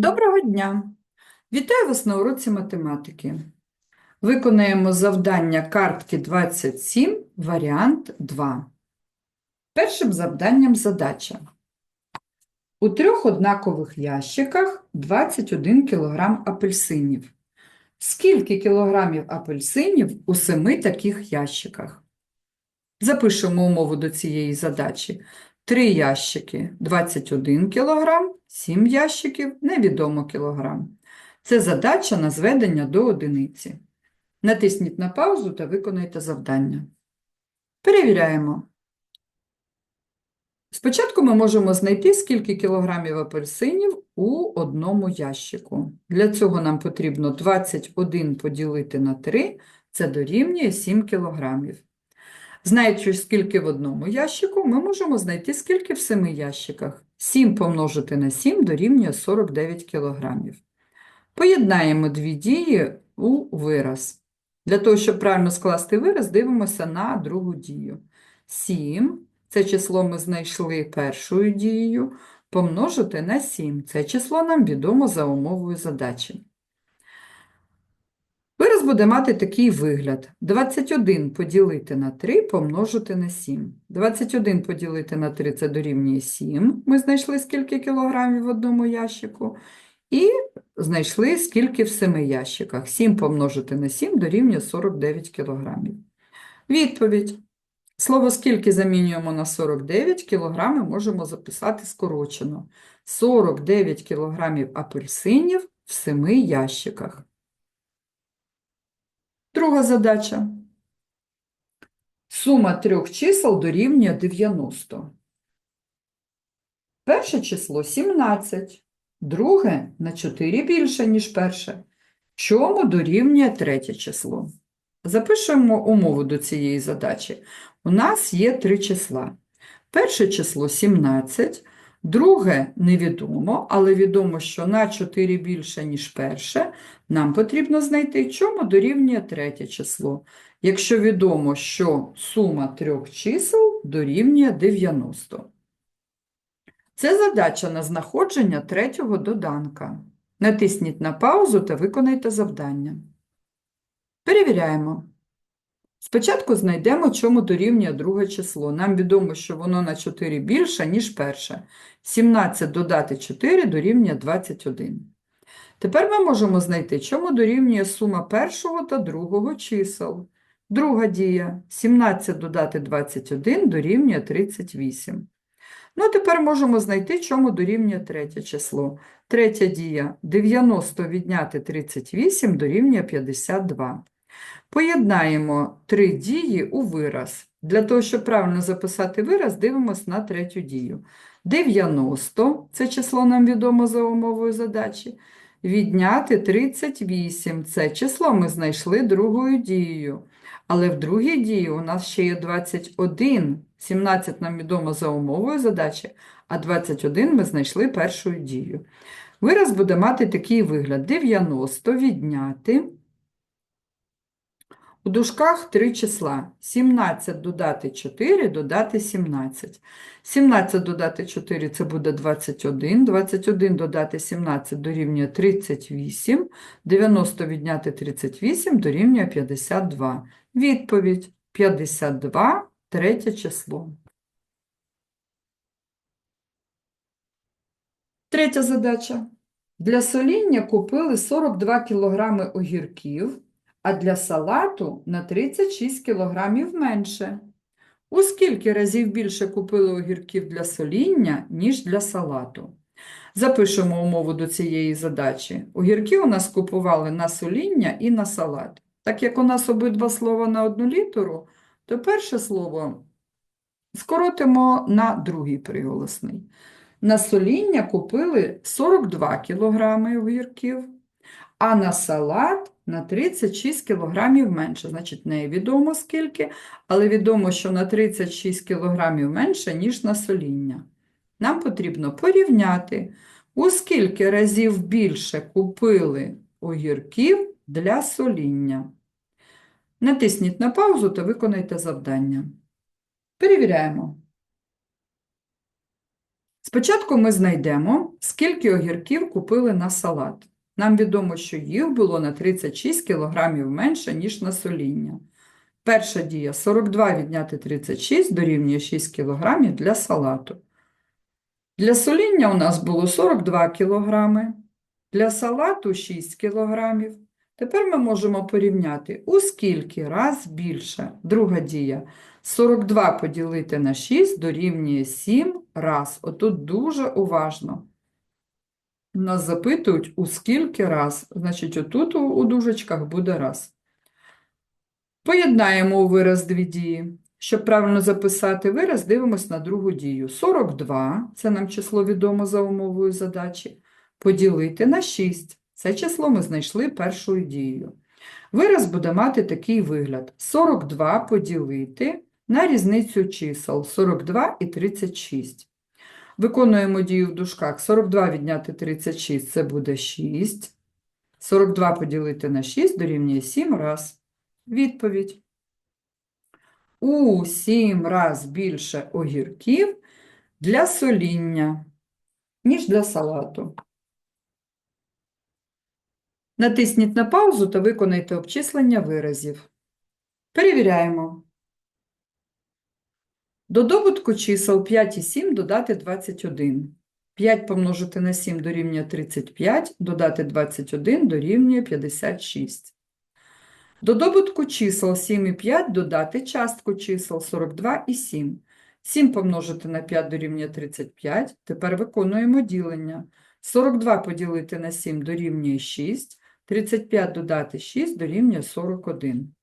Доброго дня! Вітаю вас на уроці математики. Виконаємо завдання картки 27, варіант 2. Першим завданням задача. У трьох однакових ящиках 21 кг апельсинів. Скільки кілограмів апельсинів у семи таких ящиках? Запишемо умову до цієї задачі. Три ящики 21 кг, 7 ящиків невідомо кілограм. Це задача на зведення до одиниці. Натисніть на паузу та виконайте завдання. Перевіряємо. Спочатку ми можемо знайти, скільки кілограмів апельсинів у одному ящику. Для цього нам потрібно 21 поділити на 3, це дорівнює 7 кілограмів. Знаючи, скільки в одному ящику, ми можемо знайти, скільки в семи ящиках. 7 помножити на 7 дорівнює 49 кілограмів. Поєднаємо дві дії у вираз. Для того, щоб правильно скласти вираз, дивимося на другу дію. 7 – це число ми знайшли першою дією, помножити на 7. Це число нам відомо за умовою задачі. Буде мати такий вигляд. 21 поділити на 3 помножити на 7. 21 поділити на 3 – це дорівнює 7. Ми знайшли, скільки кілограмів в одному ящику. І знайшли, скільки в 7 ящиках. 7 помножити на 7 дорівнює 49 кілограмів. Відповідь. Слово «скільки» замінюємо на 49, кілограми можемо записати скорочено. 49 кілограмів апельсинів в 7 ящиках. Друга задача. Сума трьох чисел дорівнює 90. Перше число 17, друге на 4 більше, ніж перше. Чому дорівнює третє число? Запишемо умову до цієї задачі. У нас є три числа. Перше число 17, друге невідомо, але відомо, що на 4 більше, ніж перше. Нам потрібно знайти, чому дорівнює третє число. Якщо відомо, що сума трьох чисел дорівнює 90. Це задача на знаходження третього доданка. Натисніть на паузу та виконайте завдання. Перевіряємо. Спочатку знайдемо, чому дорівнює друге число. Нам відомо, що воно на 4 більше, ніж перше. 17 додати 4 дорівнює 21. Тепер ми можемо знайти, чому дорівнює сума першого та другого чисел. Друга дія. 17 додати 21 дорівнює 38. Ну, тепер можемо знайти, чому дорівнює третє число. Третя дія. 90 відняти 38 дорівнює 52. Поєднаємо три дії у вираз. Для того, щоб правильно записати вираз, дивимося на третю дію. 90 – це число нам відомо за умовою задачі. Відняти 38 – це число ми знайшли другою дією. Але в другій дії у нас ще є 21. 17 нам відомо за умовою задачі, а 21 ми знайшли першою дією. Вираз буде мати такий вигляд: 90 відняти. У дужках три числа. 17 додати 4, додати 17. 17 додати 4 – це буде 21. 21 додати 17 дорівнює 38. 90 відняти 38 дорівнює 52. Відповідь 52, третє число. Третя задача. Для соління купили 42 кг огірків, а для салату на 36 кг менше. У скільки разів більше купили огірків для соління, ніж для салату? Запишемо умову до цієї задачі. Огірки у нас купували на соління і на салат. Так як у нас обидва слова на одну літеру, то перше слово скоротимо на другий приголосний. На соління купили 42 кг огірків, а на салат на 36 кг менше. Значить, невідомо скільки, але відомо, що на 36 кг менше, ніж на соління. Нам потрібно порівняти, у скільки разів більше купили огірків для соління. Натисніть на паузу та виконайте завдання. Перевіряємо. Спочатку ми знайдемо, скільки огірків купили на салат. Нам відомо, що їх було на 36 кг менше, ніж на соління. Перша дія 42 відняти 36 дорівнює 6 кг для салату. Для соління у нас було 42 кг, для салату 6 кг. Тепер ми можемо порівняти, у скільки раз більше. Друга дія. 42 поділити на 6 дорівнює 7 раз. Отут дуже уважно. Нас запитують, у скільки раз. Значить, отут у, дужечках буде раз. Поєднаємо у вираз дві дії. Щоб правильно записати вираз, дивимось на другу дію. 42, це нам число відомо за умовою задачі, поділити на 6. Це число ми знайшли першою дією. Вираз буде мати такий вигляд. 42 поділити на різницю чисел 42 і 36. Виконуємо дію в дужках. 42 відняти 36 – це буде 6. 42 поділити на 6 дорівнює 7 раз. Відповідь. У 7 раз більше огірків для соління, ніж для салату. Натисніть на паузу та виконайте обчислення виразів. Перевіряємо. До добутку чисел 5 і 7 додати 21. 5 помножити на 7 дорівнює 35, додати 21 дорівнює 56. До добутку чисел 7 і 5 додати частку чисел 42 і 7. 7 помножити на 5 дорівнює 35. Тепер виконуємо ділення. 42 поділити на 7 дорівнює 6. 35 додати 6 дорівнює 41.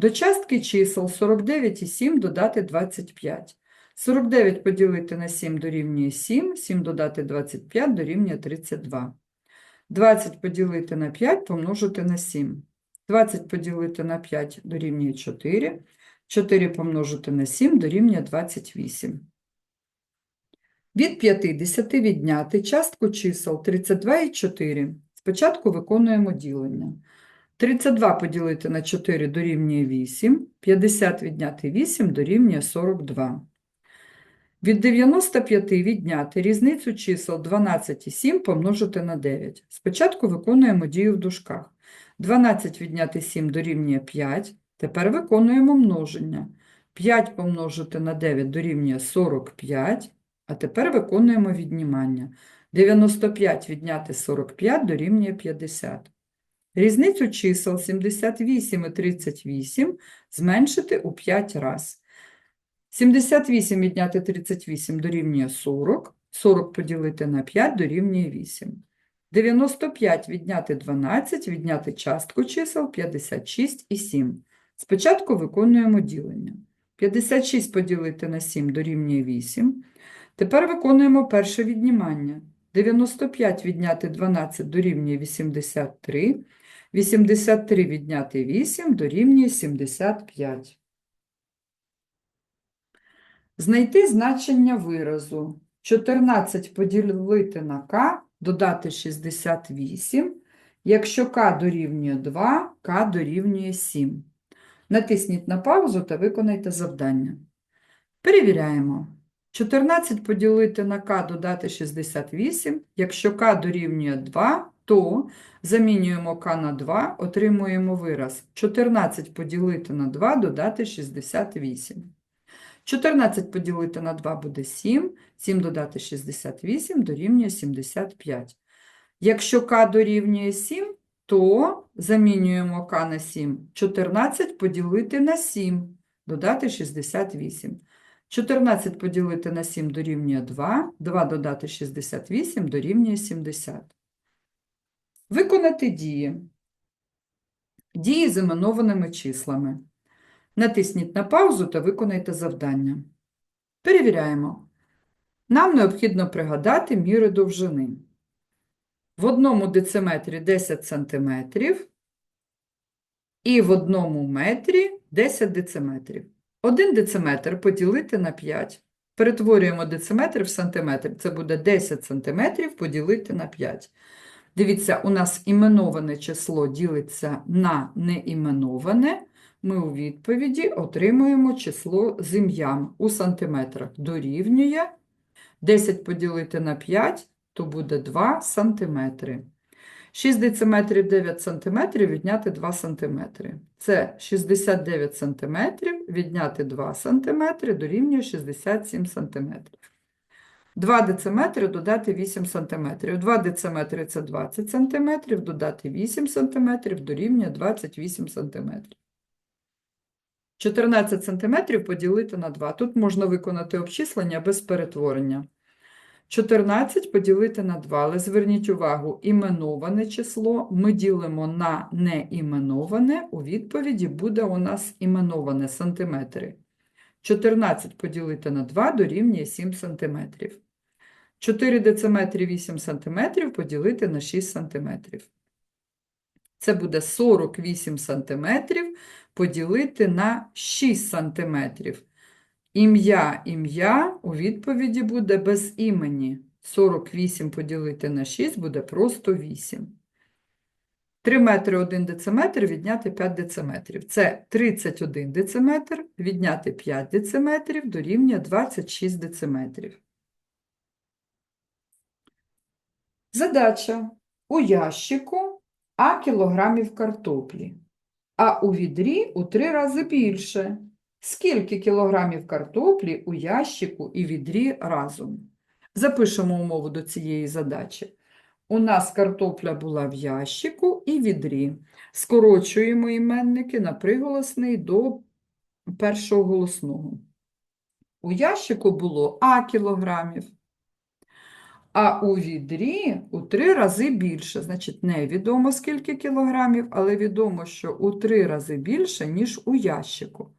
До частки чисел 49 і 7 додати 25. 49 поділити на 7 дорівнює 7, 7 додати 25 дорівнює 32. 20 поділити на 5 помножити на 7. 20 поділити на 5 дорівнює 4. 4 помножити на 7 дорівнює 28. Від 50 відняти частку чисел 32 і 4. Спочатку виконуємо ділення. 32 поділити на 4 дорівнює 8, 50 відняти 8 дорівнює 42. Від 95 відняти різницю чисел 12 і 7 помножити на 9. Спочатку виконуємо дію в дужках. 12 відняти 7 дорівнює 5. Тепер виконуємо множення. 5 помножити на 9 дорівнює 45, а тепер виконуємо віднімання. 95 відняти 45 дорівнює 50. Різницю чисел 78 і 38 зменшити у 5 раз. 78 відняти 38 дорівнює 40, 40 поділити на 5 дорівнює 8. 95 відняти 12, відняти частку чисел 56 і 7. Спочатку виконуємо ділення. 56 поділити на 7 дорівнює 8. Тепер виконуємо перше віднімання. 95 відняти 12 дорівнює 83. 83 відняти 8 дорівнює 75. Знайти значення виразу. 14 поділити на k, додати 68. Якщо k дорівнює 2, k дорівнює 7. Натисніть на паузу та виконайте завдання. Перевіряємо. 14 поділити на k додати 68. Якщо k дорівнює 2, то замінюємо k на 2, отримуємо вираз 14 поділити на 2 додати 68. 14 поділити на 2 буде 7, 7 додати 68 дорівнює 75. Якщо k дорівнює 7, то замінюємо k на 7. 14 поділити на 7, додати 68. 14 поділити на 7 дорівнює 2, 2 додати 68 дорівнює 70. Виконати дії. Дії з іменованими числами. Натисніть на паузу та виконайте завдання. Перевіряємо. Нам необхідно пригадати міри довжини. В одному дециметрі 10 см і в одному метрі 10 дециметрів. Один дециметр поділити на 5. Перетворюємо дециметр в сантиметр. Це буде 10 сантиметрів поділити на 5. Дивіться, у нас іменоване число ділиться на неіменоване. Ми у відповіді отримуємо число з ім'ям у сантиметрах. Дорівнює 10 поділити на 5, то буде 2 сантиметри. 6 дециметрів 9 сантиметрів відняти 2 сантиметри. Це 69 сантиметрів відняти 2 сантиметри дорівнює 67 сантиметрів. 2 дециметри додати 8 сантиметрів. 2 дециметри – це 20 сантиметрів, додати 8 сантиметрів дорівнює 28 сантиметрів. 14 сантиметрів поділити на 2. Тут можна виконати обчислення без перетворення. 14 поділити на 2, але зверніть увагу, іменоване число ми ділимо на неіменоване, у відповіді буде у нас іменоване сантиметри. 14 поділити на 2 дорівнює 7 сантиметрів. 4 дециметри 8 сантиметрів поділити на 6 сантиметрів. Це буде 48 сантиметрів поділити на 6 сантиметрів. Ім'я, ім'я у відповіді буде без імені. 48 поділити на 6 буде просто 8. 3 метри 1 дециметр відняти 5 дециметрів. Це 31 дециметр відняти 5 дециметрів дорівнює 26 дециметрів. Задача. У ящику А кілограмів картоплі, а у відрі у 3 рази більше. Скільки кілограмів картоплі у ящику і відрі разом? Запишемо умову до цієї задачі. У нас картопля була в ящику і відрі. Скорочуємо іменники на приголосний до першого голосного. У ящику було А кілограмів, а у відрі у три рази більше. Значить, невідомо скільки кілограмів, але відомо, що у три рази більше, ніж у ящику.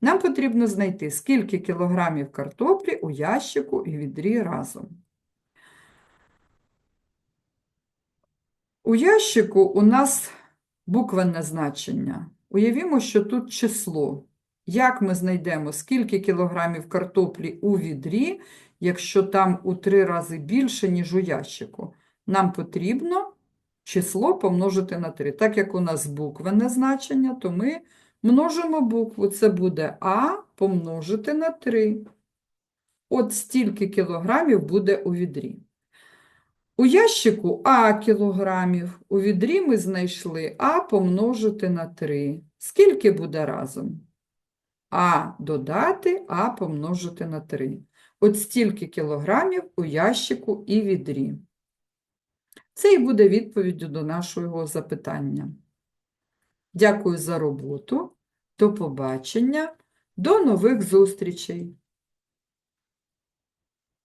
Нам потрібно знайти, скільки кілограмів картоплі у ящику і відрі разом. У ящику у нас буквенне значення. Уявімо, що тут число. Як ми знайдемо, скільки кілограмів картоплі у відрі, якщо там у три рази більше, ніж у ящику? Нам потрібно число помножити на 3. Так як у нас буквенне значення, то ми множимо букву. Це буде А помножити на 3. От стільки кілограмів буде у відрі. У ящику А кілограмів, у відрі ми знайшли А помножити на 3. Скільки буде разом? А додати А помножити на 3. От стільки кілограмів у ящику і відрі. Це і буде відповіддю до нашого запитання. Дякую за роботу. До побачення. До нових зустрічей!